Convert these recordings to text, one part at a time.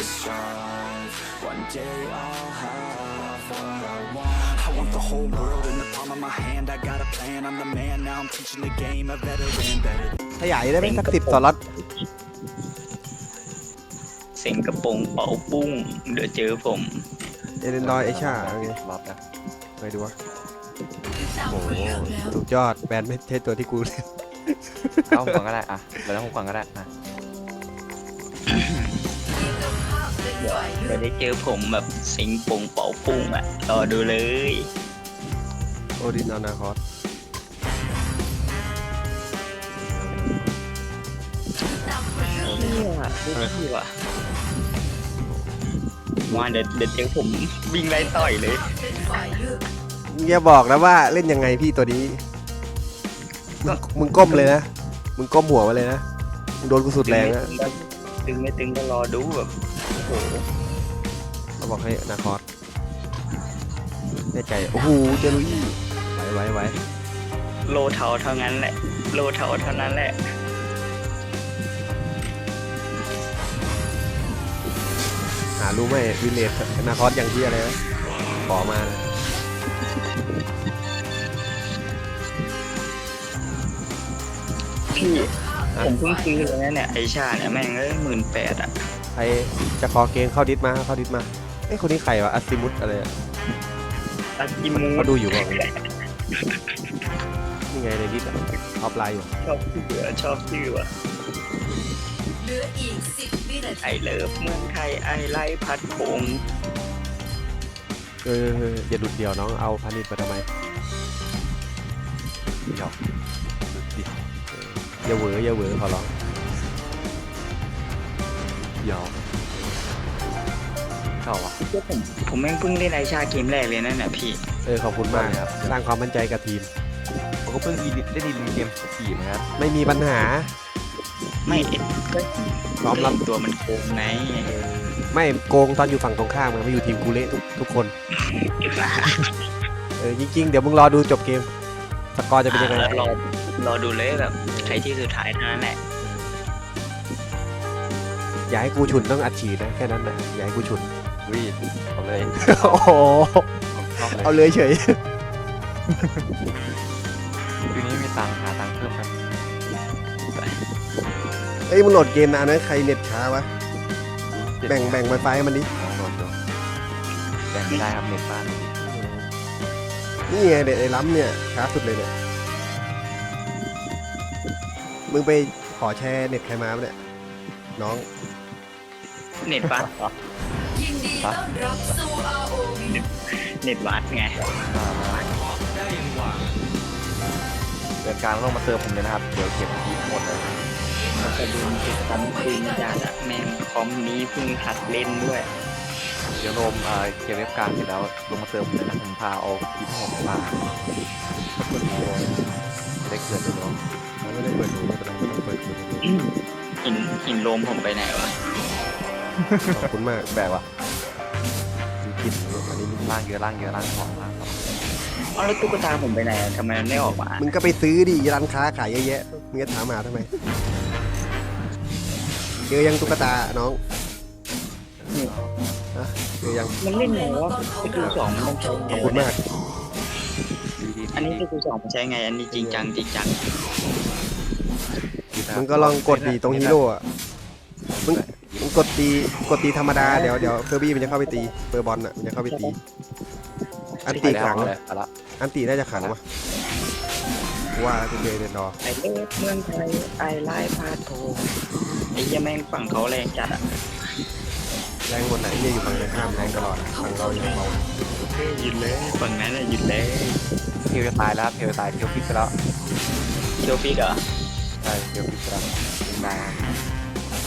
to strive. One day I'll have what I want. I want the whole world in the palm of my hand. I got a plan, I'm the man. Now I'm teaching the game, a veteran better. ขยายได้ไหมสักสิบสล็อตเซ็งกระโปรงเป่าปุ้ง เดี๋ยวเจอผม เอเลนดอยไอชาไงรอบนะไปดูวะโอ้โหสุดยอดแบรนด์ไม่ใช่ตัวที่กูเล่นเอาผมก่อนก็ได้อะเดี๋ยวผมก่อนก็ได้อะ เดี๋ยวได้เจอผมแบบเซ็งโปงเป่าปุ้งอะรอดูเลย โอดินอนาคอสนี่ว่ะดูที่ว่ะมาเดี๋ยวเดี๋ยวเจอผมวิ่งไล่ต่อยเลยอย่าบอกนะว่าเล่นยังไงพี่ตัวนี้ มึงมึงก้มเลยนะ มึงก้มหัวมาเลยนะ มึงโดนกูสุดแรงนะ ตึงไม่ตึงก็รอดูแบบโอ้โหเขาบอกให้อนาคอสแน่ใจ โอ้โห เจอลุยไหวไหวไหวโลเทาเท่านั้นแหละ โลเทาเท่านั้นแหละ หารู้ไหมวินเลทอนาคอสอย่างที่อะไรนะขอมานะพี่ ผมเพิ่งซื้อเลยนะเนี่ย ไอชาเนี่ย แม่งเอ้ยหมื่นแปดอะ ใครจะขอเกงเข้าดิสมาเข้าดิสมาเอ้ยคนนี้ใครวะอัสซิมุตอะไรอะตัดกิมูเขาดูอยู่เปล่านี่ไงในดิสอะออฟไลน์อยู่ชอบชื่อชอบชื่อว่ะเหลืออีก10วินาทีไอเลิฟเมืองไทยไอไล่พัดพงษ์เอออย่าหลุดเดี่ยวน้องเอาพานิชมาทำไมเดี๋ยวเดี๋ยวอย่าเหวออย่าเหวอขอร้อง เดี๋ยวเข้าอะผมผมแม่งเพิ่งเล่นไอชาเกมแรกเลยนั่นน่ะพี่ เออขอบคุณมากครับสร้างความมั่นใจกับทีม ผมก็เพิ่งอีดิได้ดีลินเกมสี่เหมือนกันไม่มีปัญหา ไม่เอ็ดก็พร้อมรับตัวมันโกงไงไม่โกงตอนอยู่ฝั่งตรงข้ามมันไม่อยู่ทีมกูเละทุกทุกคน เออจริงๆ เดี๋ยวมึงรอดูจบเกม สกอร์จะเป็นยังไง รอรอดูเลยแบบใครที่สุดท้ายเท่านั้นแหละ อย่าให้กูฉุนต้องอัดฉีดนะแค่นั้นนะอย่าให้กูฉุนวิ่งเอาเลยโอ้โหผมชอบเลยเอาเลยเฉยคืนนี้มีตังค์หาตังค์เพิ่มครับเอ้ยมึงโหลดเกมนานนะใครเน็ตช้าวะแบ่งแบ่งไวไฟให้มันดิลองโหลดดูแบ่งไม่ได้ครับเน็ตบ้านนี่ไงเด็ดไอ้ล้ำเนี่ยช้าสุดเลยเนี่ยมึงไปขอแชร์เน็ตใครมาปะเนี่ยน้อง เน็ตบัสยินดีต้อนรับสู่ ROV เน็ตบัสไงเดินกลางต้องมาเติมผมเลยนะครับ เดี๋ยวเก็บทีหมดเลยมันจะดูติดตามคืนจัดอะแม่งคอมนี้เพิ่งหัดเล่นด้วย เดี๋ยวโรมเอ่อเก็บเว็บกลางเสร็จแล้วลงมาเติมผมเลยนะผมพาเอาทีหมดมาจะได้เกิดเลยเนาะไม่ได้เปิดดูไม่เป็นไรไม่ต้องเปิดดูหินหินโลมผมไปไหนวะ ขอบคุณมากแบกวะมีกินอันนี้มีล่างเยอะล่างเยอะล่างของล่างของเอาแล้วตุ๊กตาผมไปไหนอะทำไมมันไม่ออกมามึงก็ไปซื้อดิร้านค้าขายเยอะแยะมึงจะถามหาทำไมเจอยังตุ๊กตาน้องฮะเจอยังมันเล่นไงวะสกิลสองมันต้องใช้ขไงอบคุณมากดีดีอันนี้สกิลสองมันใช้ไง อันนี้จริงจังจริงจังมึงก็ลองกดดีตรงฮีโร่อะมึง มึงกดตีกดตีธรรมดาเดี๋ยวเดี๋ยวเฟอร์บี้มันจะเข้าไปตีเฟอร์บอลอะมันจะเข้าไปตี อันตีขังเลยไปละอันตีน่าจะขังวะกูว่าคุณเจเดนดอร์ไอเลิฟเมืองไทยไอไล่พาโทไอ้เหี้ยังแม่งฝั่งเขาแรงจัดอะแรงคนไหนเนี่ยอยู่ฝั่งตรงข้ามแรงตลอดอะฝั่งเราอย่างเบาหยุดเลยฝั่งนั้นอะหยุดเลยเทลจะตายแล้วเทลตายเทลฟิกไปแล้วเคียวฟิกเหรอใช่เทลฟิกไปแล้วเป็นนาน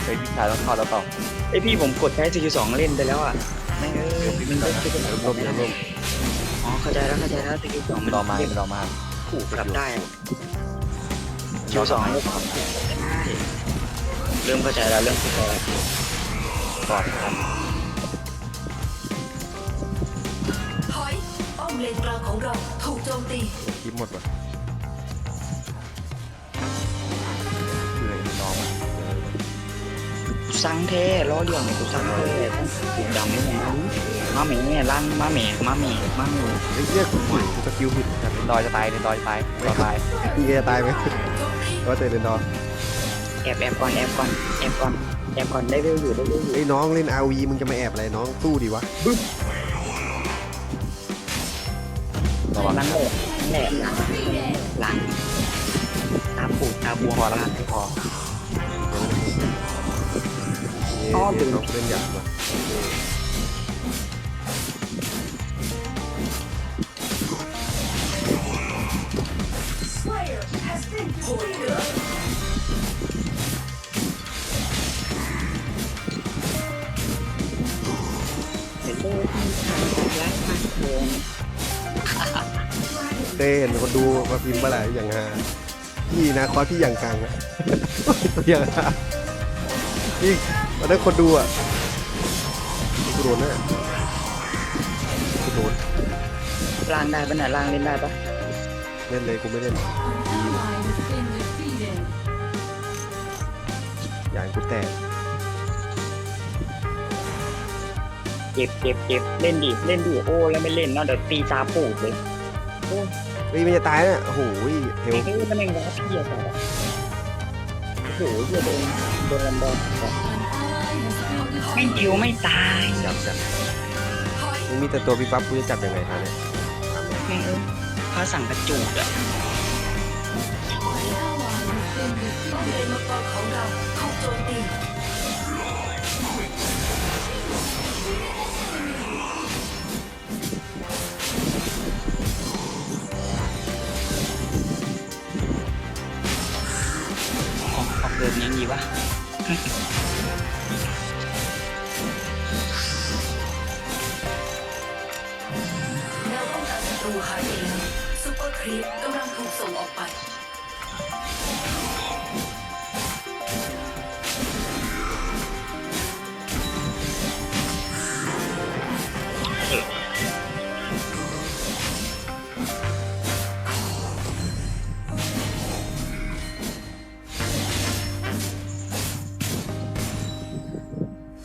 เฮ้ยพี่ชายต้องเข้าแล้วเปล่าไอพี่ผมกดใช้สกิลสองเล่นไปแล้วอะแม่งเอ้ยมันได้สกิลสองร่มร่มร่มอ๋อเข้าใจแล้วเข้าใจแล้วสกิลสองมันรอมาเรอมาขู่กลับได้อะสกิลสองเริ่มเริ่มเข้าใจแล้วเริ่มเข้าใจแล้วก่อนครับถอยป้อมเลนกลางของเราถูกโจมตีคลิปหมดว่ะ สสั่งแท้ล้อเลียงกูสั่งแท้กูดำไม่มามาแม่ลั่นมาแม่มาแม่มาแม่ไอ้เหี้ยกูผิดกูสกิลผิดกันเรนดอยจะตายเรนดอยจะตายรอตายพี่เอตายไหมก็เจอเรนดอร์แอบแอบก่อนแอบก่อนแอบก่อนแอบก่อนได้เร็วอยู่ได้เร็วอยู่ไอ้น้องเล่น RV มึงจะมาแอบอะไรน้องสู้ดีวะระวังนั่นแหละนั่นแหละหลังหลังตาปูดตาบวมพอแล้วไม่ พอเย้เย้น้องเล่นหยาบว่ะเห็นเลยที่างร้านมาโกงเต้เห็นคนดูมาพิมพ์มาหลายอย่างฮาพี่นะคอสพี่อย่างกลางอะ อย่างฮานี่ วันนั้นคนดูอะกูโดนแน่กูโดนล่างได้ปะน่ะล่างเล่นได้ปะเล่นเลยกูไม่เล่น อย่างกูแตกเก็บเก็บเก็บเล่นดิเล่นดิโอ้แล้วไม่เล่นเนาะเดี๋ยวตีตาปูดเลยเฮ้ยมันจะตายเนี่ยโอ้โหเฮลเฮ้ยมันแม่งว้าเพี้ยสัตว์อะโอ้โหเหี้ยโดนโดนลำบาก ไม่เดียวไม่ตายจับจับมึงมีแต่ตัวพี่ปั๊บกูจะจับยังไงฮะเนี่ยแม่งเอ้ยพระสั่งกระจูดอะป้อมเลนมังกรของเราถูกโจมตีออกออกเดินยังดีวะ หายไปแล้วซุปเปอร์ครีปกำลังถูกส่งออกไป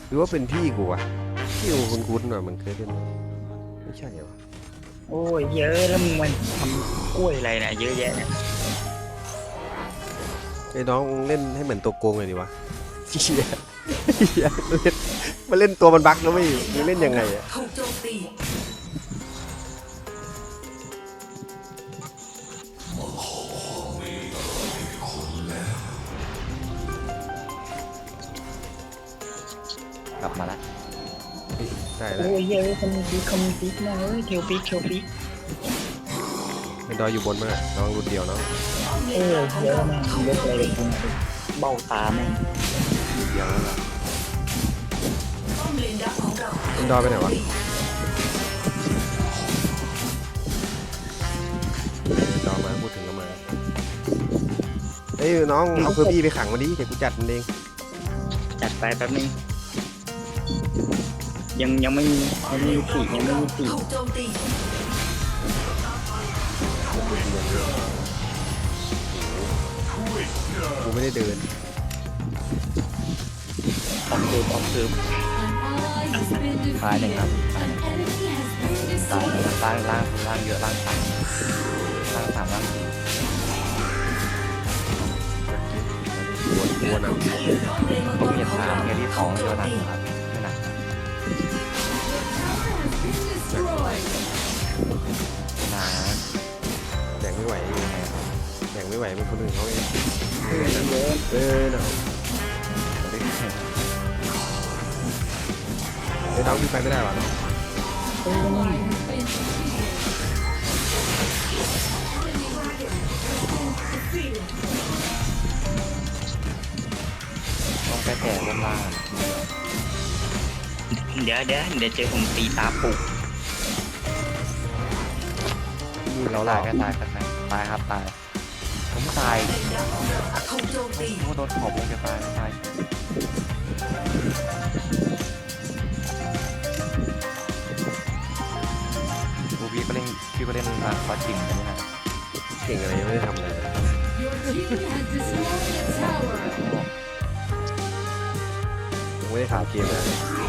หรือว่าเป็นพี่กูวะพี่กูคุ้นๆหน่อยมันเคยเล่นไม่ใช่เหรอ โอ้ยเยอะแล้วมึงมันทำกล้วยอะไรเนี่ยเยอะแยะเนี่ยไอ้น้องเล่นให้เหมือนตัวโกงเลยดิวะเฮียเฮียเล่นมาเล่นตัวมันบั๊กแล้วไม่มึงเล่นยังไงอะถูกโจมตีกลับมาแล้ว ได้แล้วโอ้ยเยอะคอมฟิกคอมฟิกนะเฮ้ยเทลฟิกเทลฟิกไอ้ดอยอยู่บนมากน้องรุ่นเดียวน้องป้อมเลเอนอมังกรของเยอะเรามากถูกเยอะโจเลมยตีเบ้าตาแม่งรุ่นเดียวแล้วล่ะป้อมเลนดักของเราไอ้ดอยไปไหนวะดอยมาพูดถึงก็มาเอ้ยน้องเอาเคอร์บี้ไปขังมาดิเดี๋ยวกูจัดมันเองจัดไปแป๊บนึง ยังยังไม่มียังไม่มีปีกยังไม่มีปีกถูกโจมตีกูไม่ได้เดินออกเดิมออกเดิมตายหนึ่งครับตายหนึ่งตายหนึ่งล่างล่างล่างเยอะล่างสามล่างสามล่างสี่ตัวตัวนะป้อมเลนมังกผมรเพียของสามเราเพียที่สองถูกเยโจอะมหนักตีครับ แบ่งไม่ไหวแบ่งไม่ไหวเป็นคนอื่นเขาเองเออเนาะไอ้น้องพี่ไปไม่ได้หรอน้องต้องแก้แต่บนล่างเดี๋ยวเดี๋ยวเดี๋ยวเจอผมตีตาปูดนี่เราเราตายแค่ตายแค่ตาย ตายครับตาย ผมตายเลนดักของเราถูกโจมตีโอ้โดนขอบวงจะตายไม่ตายดูพี่ก็เล่นพี่ก็เล่นมาคอสจริงใช่ไหมครับเก่งอะไรยังไม่ได้ทำอะไรเลยโไม่ได้ถามเกมนะแ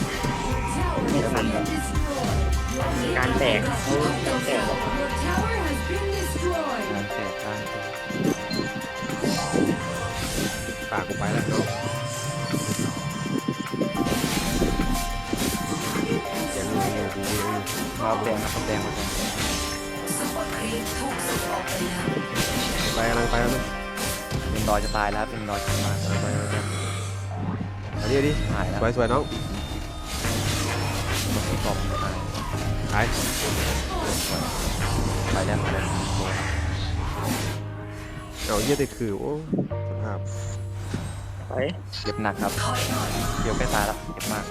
ไปเองเนาะพี่หิวเงินร่วงหนึ่งครับร่วงหนึ่งเฮียเดินดอมาจะเอาบูเฮียตั้งไหนแล้วน้องพี่โลไม่ทันหรอการแตกเขาการแตกงานแตกกางแตกปากกูไปแล้วเนาะยังอยู่ยังอยู่บูยังอยู่มาแดงนะครับแดงมาแดงซุปอร์ครีปถูกส่งออกไปแล้วไปกำลังไปแล้วเป็นดอยจะตายแล้วเป็นดอยจะมาไปไปไปอันนี้ดิหายแล้วสวยสวยน้อง กล่องหายหายไปแล้วไปแล้วเอาเยี่ยได้คือโอ้สภาพไปเจ็บหนักครับเดี๋ยวใกล้ตายแล้วเจ็บมาก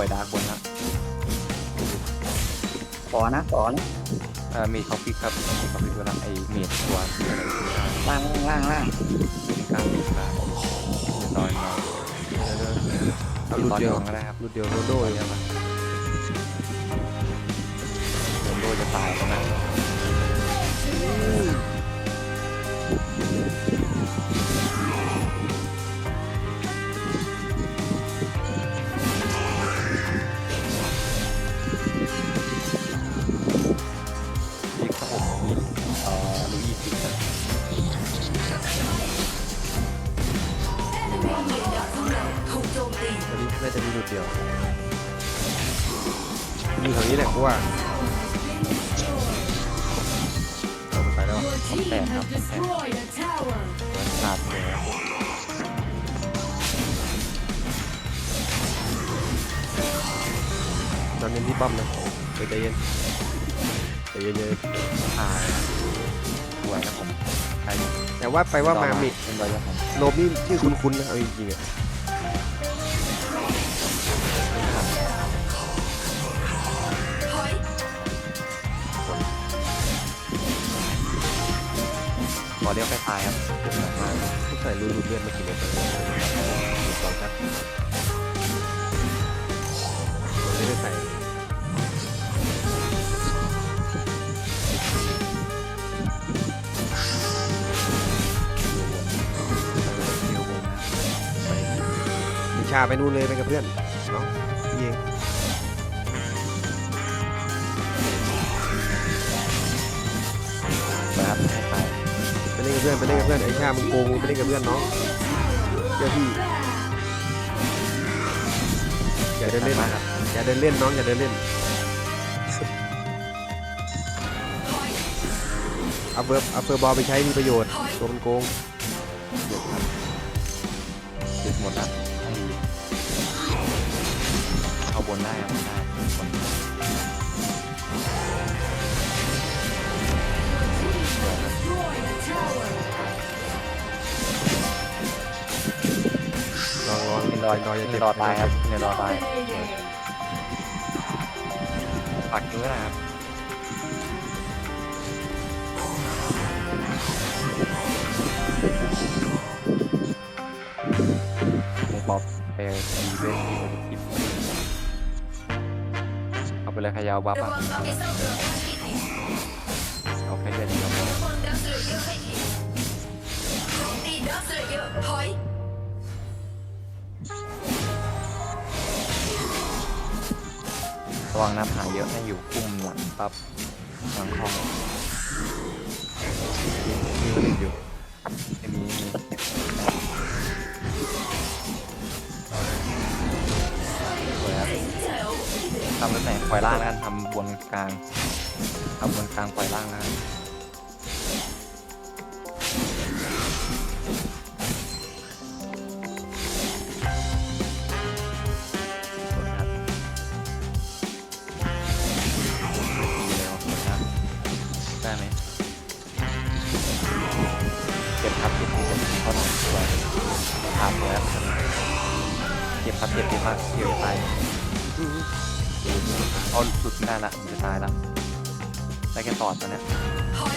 ล่อยดาร์กบนนะขอนะขอนะเอ่อมีเขาฟิกครับมีเขาฟิกกำลังไอ้เมียตัวอะไรที่กลางล่างล่างล่างที่กลางที่กลางนอนนอนเอารุ่นเดียวตอนนอนก็ได้ครับรุ่นเดียวโรนลโดเลยใช่ไหมโดนโดนจะตายตรงนั้น นนี้ที่ป้อมนะเดี๋ยวใจเย็นใจเย็นใจเย็นขาดป่วยนะผมแต่ว่าไปว่ามามีเป็นรอยแล้วผมโนมนี่ชื่อคุ้นๆนะเอาจริงๆอะขอเรียกไปตายครับเจ็บหนักมากต้องใส่รูดูเลือดมากี่เม็ดเลยลองชัดมันไม่ได้ใส่ ชาไปนู่นเลยไปกับเพื่อนเนาะพี่เองครับให้ตายไปเล่นกับเพื่อนไปเล่นกับเพื่อนไอ้ชามึงโกงมึงไปเล่นกับเพื่อนน้องเจ้าพี่อย่าเดินเล่นมานะครับอย่าเดินเล่นน้องอย่าเดินเล่นเอาเฟิร์เอาเฟิร์บอลไปใช้มีประโยชน์ตัวมันโกง องลองเป็นรอยรอยอย่าเป็เจ็บนรอยตายครับเป็นรอยตายปักด้วยนะครับเบ๊อบไปดีเว้นที่เอาไปเลยใครยาวบัฟระอะวังเอาไอ้เศร้าเรือข้างที่ไหนเอาแค่เลือดเดียวระ วังน้ำหาเยอะให้อยู่กุ้มหลังปั๊บหลังคองมีคนอื่นอยู่จะมีสวยครับทำตั้งแต่ปล่อยล่างแล้วกันทำบนกลางทำบนกลางปล่อยล่างแล้วกัน เกี่ยวตายเอาสุดไม่ได้ละมันจะตายละได้แค่ตอดตอนเนี้ยถอย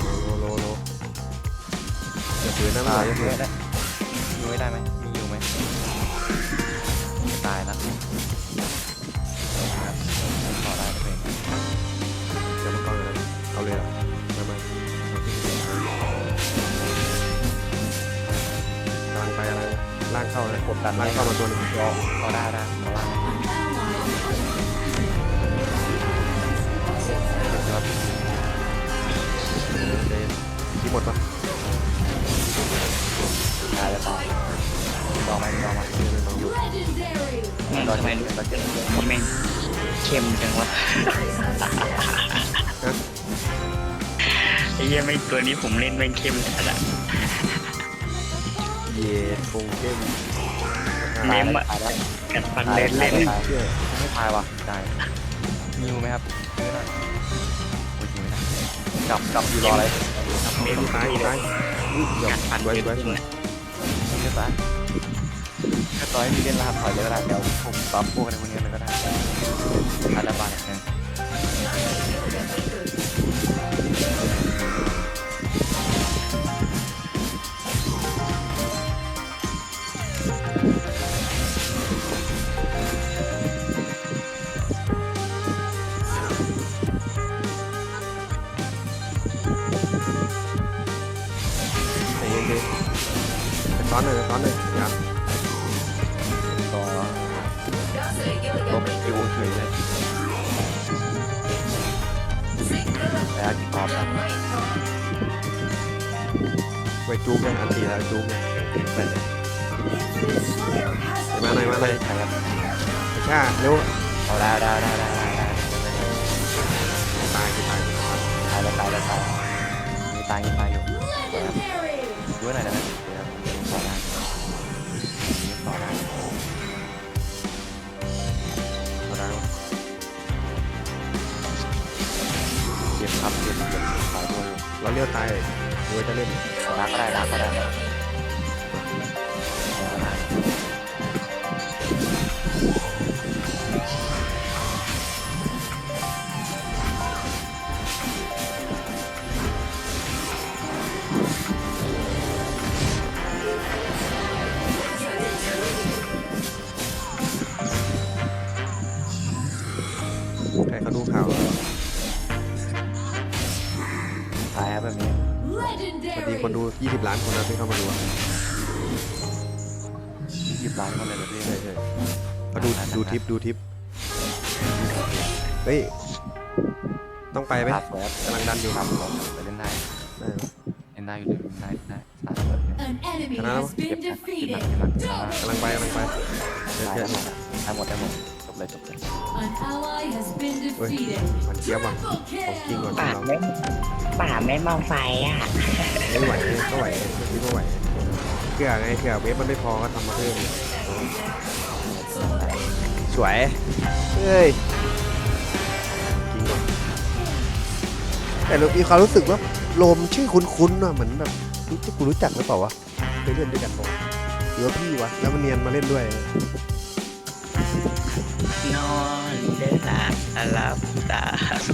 โลโลโลอย่าฝืนนะไม่าไหวยอย่าฝืไม่นได้ยูไม่ได้ไหมมีอยู่ไหมจะตายละ ล่างเข้านะกดดันล่างเข้ามาตัวหนึงรอรอได้ได้รอล่างครับเดนที่หมดปะตายแล้วตายรอไหมรอไหมอยู่แม่งรอทำไมไหมรู้รอเจ็บแม่งเข้มจังวะไอ้เหี้ยไม่ตัวนี้ผมเล่นแม่งเข้มจัดอะ เย่คงเข้มเมมตาอะยแล้วกัดฟันเล่นเล่นตายเชื่อไม่ตายว่ะตายมีอยู่ไหมครับซื้อหน่อยโอ้ยยิงไม่ได้กลับกลับอยู่รออะไรเมมตายเลตายยอุ้ยเดี๋ยวกัดฟันไว้เล่นไว้เล่นไว้อะไม่ตายแค่ต่อยมีเล่นรหัสถอยเลยก็ได้เดี๋ยวผมปั๊มพวกอะไรพวกนี้เลยก็ได้อาจจะบาดหนึ่ง แล้วกี่กรอบยันะงไม่พร้อมไปจูบยังอันตีแล้วจูบยังไปเลยมาหน่อยมาหน่อยใช่ครับช่าเร็วเอาได้ได้ได้ได้ได้ได้ตายตายตายแล้วตายแล้วตายมีตายมีตายอยู่ดูหน่อยได้ไหม เราเลี้ยวตายดูจะเล่นรักก็ได้รักก็ได้รักก็ได้ 20 ล้านคนนะที่เข้ามาดูยิบล้านคนเลยเหรอพี่ใช่ใช่เขาดูดูทิปดูทิปเฮ้ยต้องไปไหมครับแล้วกำลังดันอยู่ครับผมไปเล่นได้ได้ไหมเล่นได้อยู่เล่นได้ได้สามแบบนี้ An enemy Hello? has been เก็บหนักเก็บหนัก defeated. เก็บหนักเก็บหนักกำลังไปกำลังไปเดี๋ยวได้เดี๋ยวหมดได้หมดได้หมด จบเลยจบเลย An ally has been defeated. มันเจี๊ยบว่ะ Triple ของจริง kill. ก่อนปากเราแม่งปากแม่งเมาไฟอะ ไม่ไหวก็ไหวไม่คิดว่าไหวเผื่อไงเผื่อเวฟมันไม่พอก็ทำมาเพิ่มสวยเฮ้ยจริงว่ะแต่เรามีความรู้สึกว่าโลมชื่อคุ้นๆว่ะเหมือนแบบรู้จักกูรู้จักหรือเปล่าวะเคยเล่นด้วยกันบอกหรือว่าพี่วะแล้วมันเนียนมาเล่นด้วย นอนเดินหลับหลับตา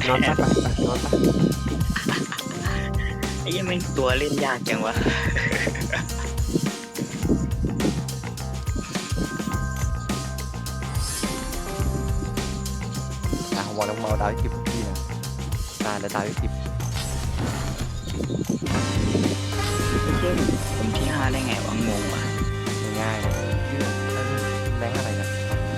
นอนสักไปนอนสักไอ้ยังไม่ตัวเล่นยากจังวะอะวอลน้องเมาดาวที่สิบพี่นะตาและดาวที่สิบผมที่ห้าได้ไงวะงงอะง่ายเลย